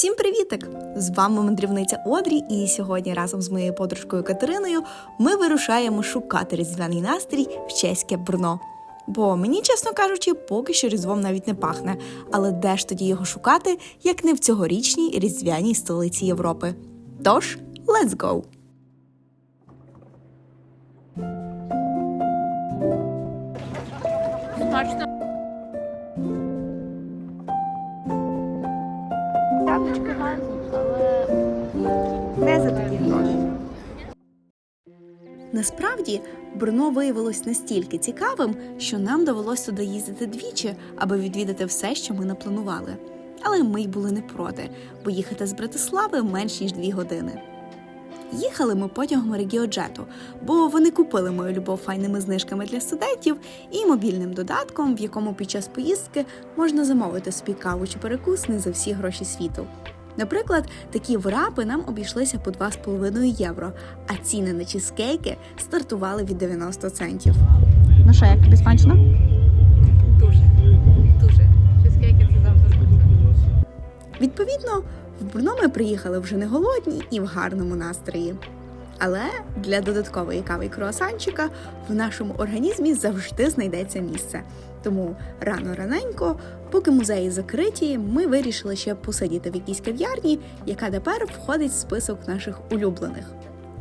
Всім привітик! З вами мандрівниця Одрі, і сьогодні разом з моєю подружкою Катериною ми вирушаємо шукати різдвяний настрій в чеське Брно. Бо мені, чесно кажучи, поки що різдвом навіть не пахне. Але де ж тоді його шукати, як не в цьогорічній різдвяній столиці Європи? Тож, let's go! Смачно. Яблучко гарні, але Не за такі гроші. Насправді Брно виявилось настільки цікавим, що нам довелося туди їздити двічі, аби відвідати все, що ми напланували. Але ми й були не проти, бо їхати з Братислави менш ніж дві години. Їхали ми потягом регіоджету, бо вони купили мою любов файними знижками для студентів і мобільним додатком, в якому під час поїздки можна замовити собі каву чи перекус не за всі гроші світу. Наприклад, такі врапи нам обійшлися по 2,5 євро, а ціни на чизкейки стартували від 90 центів. Ну що, як тобі смачно? дуже. Дуже. Чизкейки це завжди смачно. Відповідно, в Брно ми приїхали вже не голодні і в гарному настрої. Але для додаткової кави і круасанчика в нашому організмі завжди знайдеться місце. Тому рано раненько, поки музеї закриті, ми вирішили ще посидіти в якійсь кав'ярні, яка тепер входить в список наших улюблених.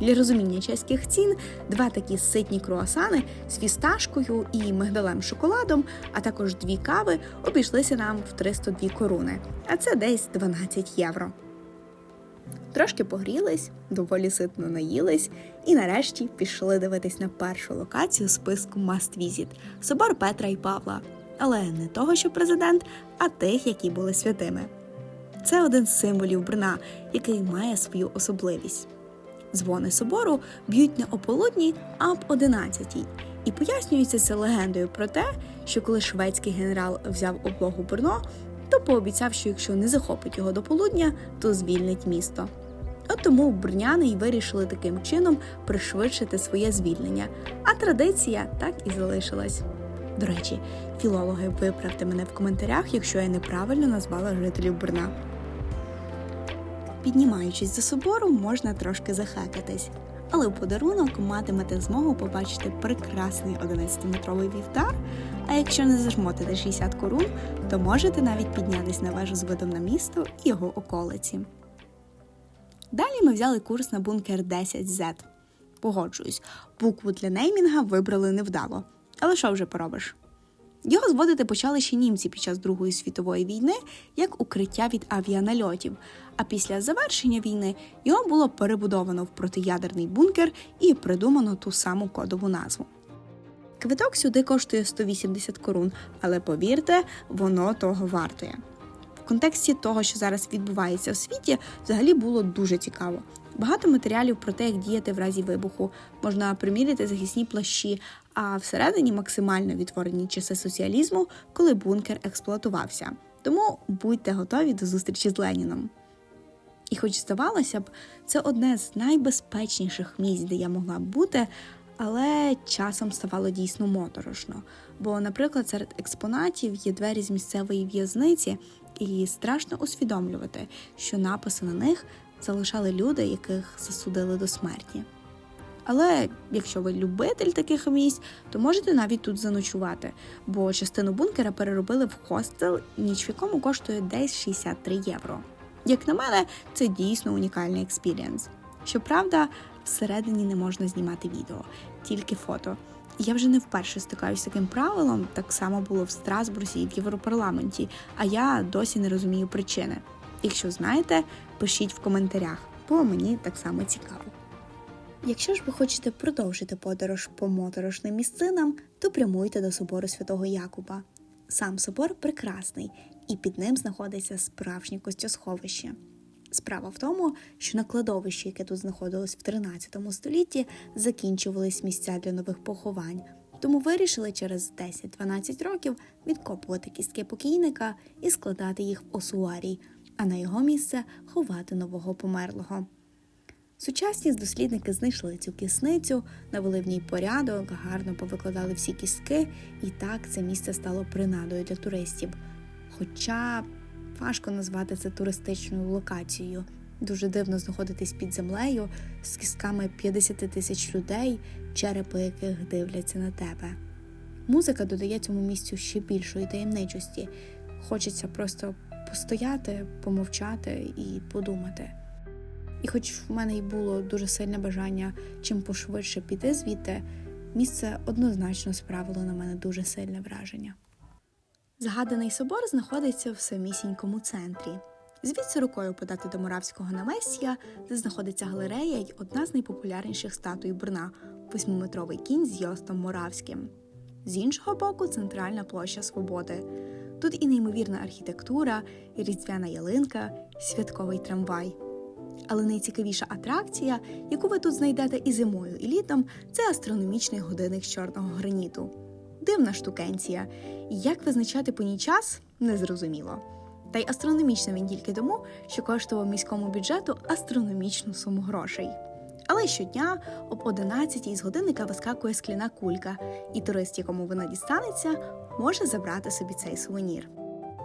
Для розуміння чеських цін два такі ситні круасани з фісташкою і мигдалем шоколадом, а також дві кави обійшлися нам в 302 коруни, а це десь 12 євро. Трошки погрілись, доволі ситно наїлись, і нарешті пішли дивитись на першу локацію списку Must Visit – собор Петра і Павла. Але не того, що президент, а тих, які були святими. Це один з символів Брна, який має свою особливість. Дзвони собору б'ють не о полудні, а об 11 І пояснюється це легендою про те, що коли шведський генерал взяв облогу Брно, то пообіцяв, що якщо не захопить його до полудня, то звільнить місто. От тому брняни й вирішили таким чином пришвидшити своє звільнення, а традиція так і залишилась. До речі, філологи, виправте мене в коментарях, якщо я неправильно назвала жителів Брна. Піднімаючись до собору, можна трошки захекатись, але в подарунок матимете змогу побачити прекрасний 11-метровий вівтар. А якщо не зажмотите 60 корун, то можете навіть піднятись на вежу з видом на місто і його околиці. Далі ми взяли курс на бункер 10Z. Погоджуюсь, букву для неймінга вибрали невдало. Але що вже поробиш? Його зводити почали ще німці під час Другої світової війни як укриття від авіанальотів. А після завершення війни його було перебудовано в протиядерний бункер і придумано ту саму кодову назву. Квиток сюди коштує 180 корун, але повірте, воно того вартує. В контексті того, що зараз відбувається у світі, взагалі було дуже цікаво. Багато матеріалів про те, як діяти в разі вибуху, можна приміряти захисні плащі, а всередині максимально відтворені часи соціалізму, коли бункер експлуатувався. Тому будьте готові до зустрічі з Леніном. І хоч здавалося б, це одне з найбезпечніших місць, де я могла б бути, але часом ставало дійсно моторошно. Бо, наприклад, серед експонатів є двері з місцевої в'язниці, і страшно усвідомлювати, що написи на них залишали люди, яких засудили до смерті. Але якщо ви любитель таких місць, то можете навіть тут заночувати, бо частину бункера переробили в хостел, ніч в якому коштує десь 63 євро. Як на мене, це дійсно унікальний експірієнс. Щоправда, всередині не можна знімати відео, тільки фото. Я вже не вперше стикаюся з таким правилом, так само було в Страсбурзі і в Європарламенті, а я досі не розумію причини. Якщо знаєте, пишіть в коментарях, бо мені так само цікаво. Якщо ж ви хочете продовжити подорож по моторошним місцинам, то прямуйте до собору святого Якуба. Сам собор прекрасний, і під ним знаходиться справжнє костюсховище. Справа в тому, що на кладовищі, яке тут знаходилось в 13 столітті, закінчувались місця для нових поховань, тому вирішили через 10-12 років відкопувати кістки покійника і складати їх в осуарій, а на його місце ховати нового померлого. Сучасні дослідники знайшли цю кисницю, навели в ній порядок, гарно повикладали всі кістки, і так це місце стало принадою для туристів. Хоча Важко назвати це туристичною локацією. Дуже дивно знаходитись під землею з кістками 50 тисяч людей, черепи яких дивляться на тебе. Музика додає цьому місцю ще більшої таємничості. Хочеться просто постояти, помовчати і подумати. І хоч в мене й було дуже сильне бажання чим пошвидше піти звідти, місце однозначно справило на мене дуже сильне враження. Згаданий собор знаходиться в самісінькому центрі. Звідси рукою подати до Моравського наместя, де знаходиться галерея й одна з найпопулярніших статуй Брна восьмиметровий кінь з Йостом Моравським. З іншого боку, центральна площа Свободи. Тут і неймовірна архітектура, і різдвяна ялинка, і святковий трамвай. Але найцікавіша атракція, яку ви тут знайдете і зимою, і літом, це астрономічний годинник з чорного граніту. Дивна штукенція. Як визначати по ній час незрозуміло. Та й астрономічний він тільки тому, що коштував міському бюджету астрономічну суму грошей. Але щодня об 11 з годинника вискакує скляна кулька, і турист, якому вона дістанеться, може забрати собі цей сувенір.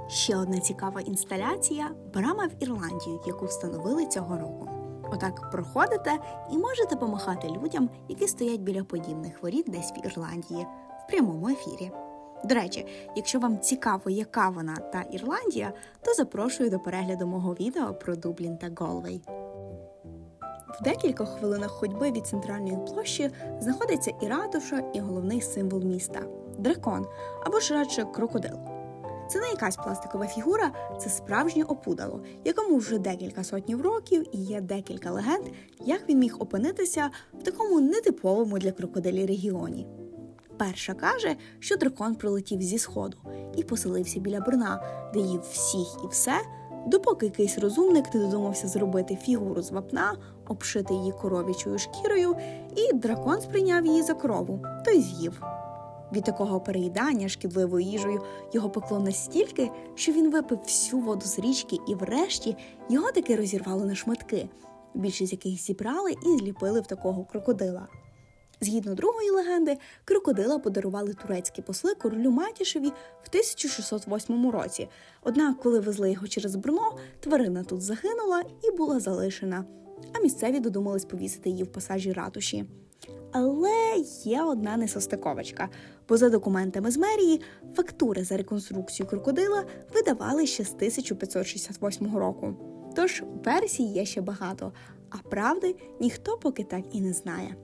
Ще одна цікава інсталяція брама в Ірландію, яку встановили цього року. Отак проходите і можете помахати людям, які стоять біля подібних воріт десь в Ірландії в прямому ефірі. До речі, якщо вам цікаво, яка вона та Ірландія, то запрошую до перегляду мого відео про Дублін та Голвей. В декількох хвилинах ходьби від центральної площі знаходиться і ратуша, і головний символ міста дракон або ж радше крокодил. Це не якась пластикова фігура, це справжнє опудало, якому вже декілька сотнів років і є декілька легенд, як він міг опинитися в такому нетиповому для крокодилів регіоні. Перша каже, що дракон прилетів зі сходу і поселився біля Брна, де їв всіх і все, допоки якийсь розумник не додумався зробити фігуру з вапна, обшити її коров'ячою шкірою, і дракон сприйняв її за корову, то й з'їв. Від такого переїдання шкідливою їжею його пекло настільки, що він випив всю воду з річки, і врешті його таки розірвало на шматки, більшість яких зібрали і зліпили в такого крокодила. Згідно другої легенди, крокодила подарували турецькі посли королю Матішеві в 1608 році. Однак, коли везли його через Брно, тварина тут загинула і була залишена. А місцеві додумались повісити її в пасажі ратуші. Але є одна несостиковочка, бо за документами з мерії фактури за реконструкцію крокодила видавали ще з 1568 року. Тож версій є ще багато, а правди ніхто поки так і не знає.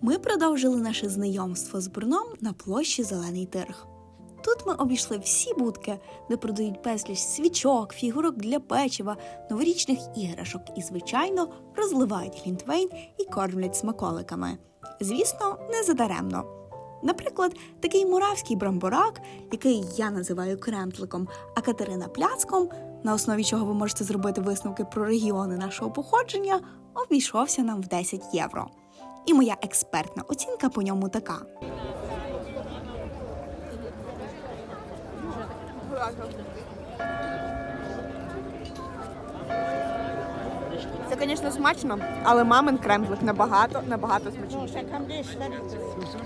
Ми продовжили наше знайомство з Бруном на площі Зелений Тирг. Тут ми обійшли всі будки, де продають безліч свічок, фігурок для печива, новорічних іграшок і, звичайно, розливають глінтвейн і кормлять смаколиками. Звісно, не задаремно. Наприклад, такий муравський брамборак, який я називаю кремтликом, а Катерина пляцком, на основі чого ви можете зробити висновки про регіони нашого походження, обійшовся нам в 10 євро. І моя експертна оцінка по ньому така. Це, звісно, смачно, але мамин кремблик набагато, набагато смачніше.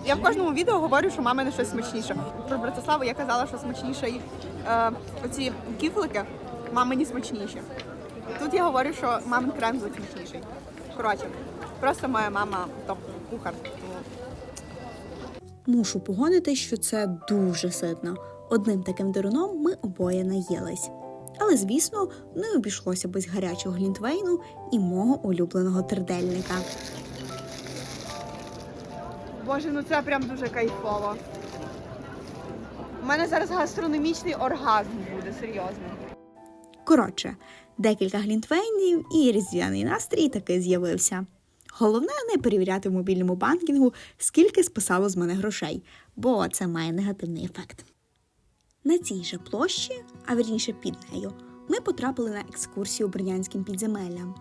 Я в кожному відео говорю, що мамине щось смачніше. Про Братиславу я казала, що смачніше і е, оці кіфлики мамині смачніші. Тут я говорю, що мамин кремблик смачніший. Коротше, просто моя мама топ-кухар. Мушу погодити, що це дуже ситно. Одним таким деруном ми обоє наїлись. Але, звісно, не обійшлося без гарячого глінтвейну і мого улюбленого тердельника. Боже, ну це прям дуже кайфово. У мене зараз гастрономічний оргазм буде, серйозно. Коротше, декілька глінтвейнів і різдвяний настрій таки з'явився. Головне не перевіряти в мобільному банкінгу, скільки списало з мене грошей, бо це має негативний ефект. На цій же площі, а вірніше під нею, ми потрапили на екскурсію бринянським підземеллям.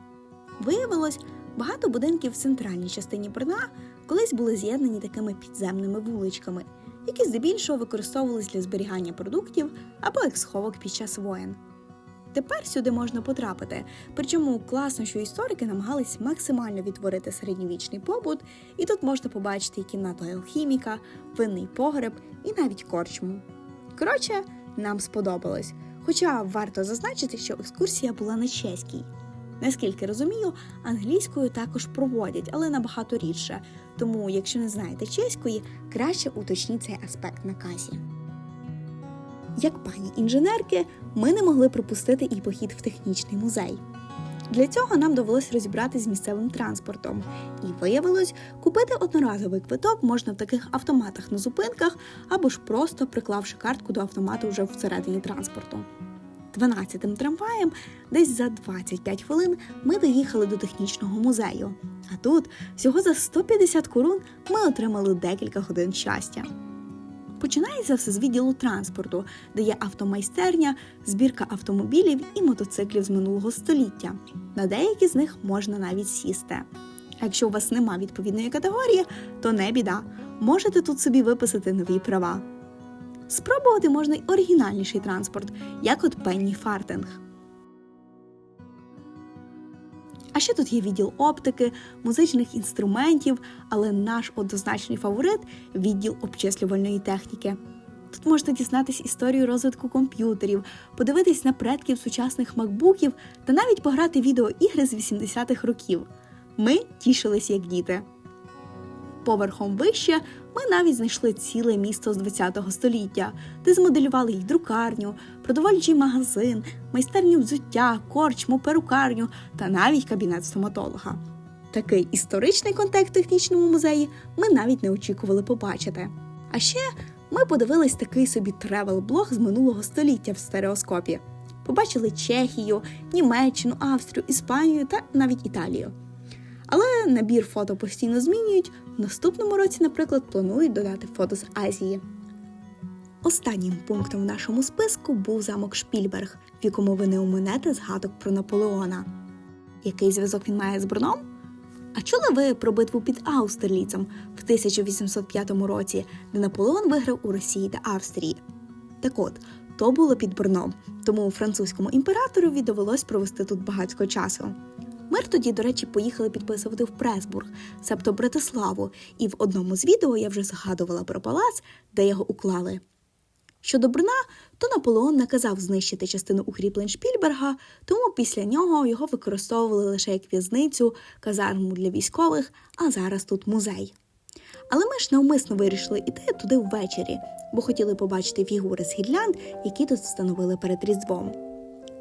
Виявилось, багато будинків в центральній частині Брна колись були з'єднані такими підземними вуличками, які здебільшого використовувались для зберігання продуктів або як сховок під час воєн. Тепер сюди можна потрапити, причому класно, що історики намагались максимально відтворити середньовічний побут, і тут можна побачити і кімнату алхіміка, винний погреб і навіть корчму. Коротше, нам сподобалось. Хоча варто зазначити, що екскурсія була на чеській. Наскільки розумію, англійською також проводять, але набагато рідше. Тому, якщо не знаєте чеської, краще уточніть цей аспект на касі. Як пані інженерки, ми не могли пропустити і похід в технічний музей. Для цього нам довелось розібратися з місцевим транспортом, і виявилось, купити одноразовий квиток можна в таких автоматах на зупинках або ж просто приклавши картку до автомату вже всередині транспорту. 12-тим трамваєм десь за 25 хвилин ми доїхали до технічного музею. А тут всього за 150 корун ми отримали декілька годин щастя. Починається все з відділу транспорту, де є автомайстерня, збірка автомобілів і мотоциклів з минулого століття. На деякі з них можна навіть сісти. А якщо у вас нема відповідної категорії, то не біда. Можете тут собі виписати нові права. Спробувати можна й оригінальніший транспорт, як от Пенні Фартинг. А ще тут є відділ оптики, музичних інструментів, але наш однозначний фаворит відділ обчислювальної техніки. Тут можна дізнатись історію розвитку комп'ютерів, подивитись на предків сучасних макбуків та навіть пограти відеоігри з 80-х років. Ми тішились як діти. Поверхом вище ми навіть знайшли ціле місто з 20-го століття, де змоделювали їх друкарню, продовольчий магазин, майстерню взуття, корчму, перукарню та навіть кабінет стоматолога. Такий історичний контекст в технічному музеї ми навіть не очікували побачити. А ще ми подивились такий собі тревел-блог з минулого століття в стереоскопі. Побачили Чехію, Німеччину, Австрію, Іспанію та навіть Італію. Але набір фото постійно змінюють. В наступному році, наприклад, планують додати фото з Азії. Останнім пунктом в нашому списку був замок Шпільберг, в якому ви не оминете згадок про Наполеона. Який зв'язок він має з Бруном? А чули ви про битву під Аустерліцем в 1805 році, де Наполеон виграв у Росії та Австрії? Так от, то було під Брном, тому французькому імператорові довелось провести тут багатько часу. Мир тоді, до речі, поїхали підписувати в Пресбург, себто Братиславу, і в одному з відео я вже згадувала про палац, де його уклали. Щодо Брна, то Наполеон наказав знищити частину укріплень Шпільберга, тому після нього його використовували лише як в'язницю, казарму для військових, а зараз тут музей. Але ми ж навмисно вирішили йти туди ввечері, бо хотіли побачити фігури з гірлянд, які тут встановили перед Різдвом.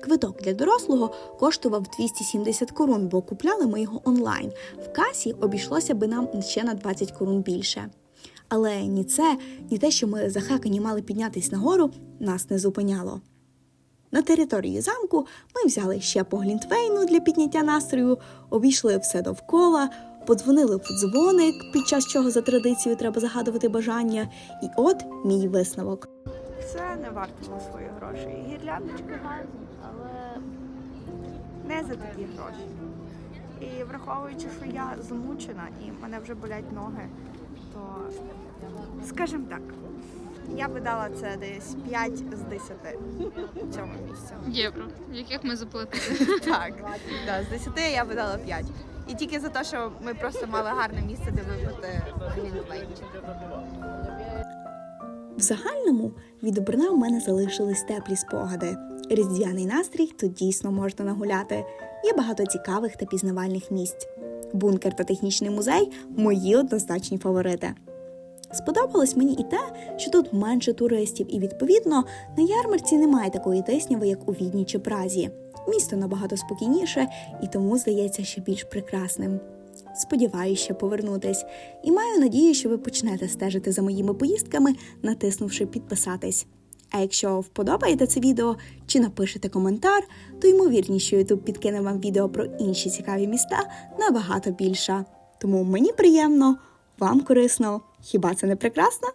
Квиток для дорослого коштував 270 корун, бо купляли ми його онлайн. В касі обійшлося би нам ще на 20 корун більше. Але ні це, ні те, що ми захекані мали піднятись нагору, нас не зупиняло. На території замку ми взяли ще по глінтвейну для підняття настрою, обійшли все довкола, подзвонили в дзвоник, під час чого за традицією треба загадувати бажання. І от мій висновок. Це не варто на свої гроші. І Гірляндочки гарні, не за такі гроші. І враховуючи, що я змучена і мене вже болять ноги, то скажімо так, я би дала це десь 5 з 10 цьому місцю. Євро, яких ми заплатили. Так, да, з 10 я би дала 5. І тільки за те, що ми просто мали гарне місце, де випити глінтвейнчик. В загальному від Брна в мене залишились теплі спогади. Різдвяний настрій тут дійсно можна нагуляти. Є багато цікавих та пізнавальних місць. Бункер та технічний музей мої однозначні фаворити. Сподобалось мені і те, що тут менше туристів, і відповідно на ярмарці немає такої тисняви, як у Відні чи Празі. Місто набагато спокійніше і тому здається ще більш прекрасним. Сподіваюся ще повернутись, і маю надію, що ви почнете стежити за моїми поїздками, натиснувши підписатись. А якщо вподобаєте це відео чи напишете коментар, то ймовірність, що YouTube підкине вам відео про інші цікаві міста набагато більша. Тому мені приємно, вам корисно. Хіба це не прекрасно?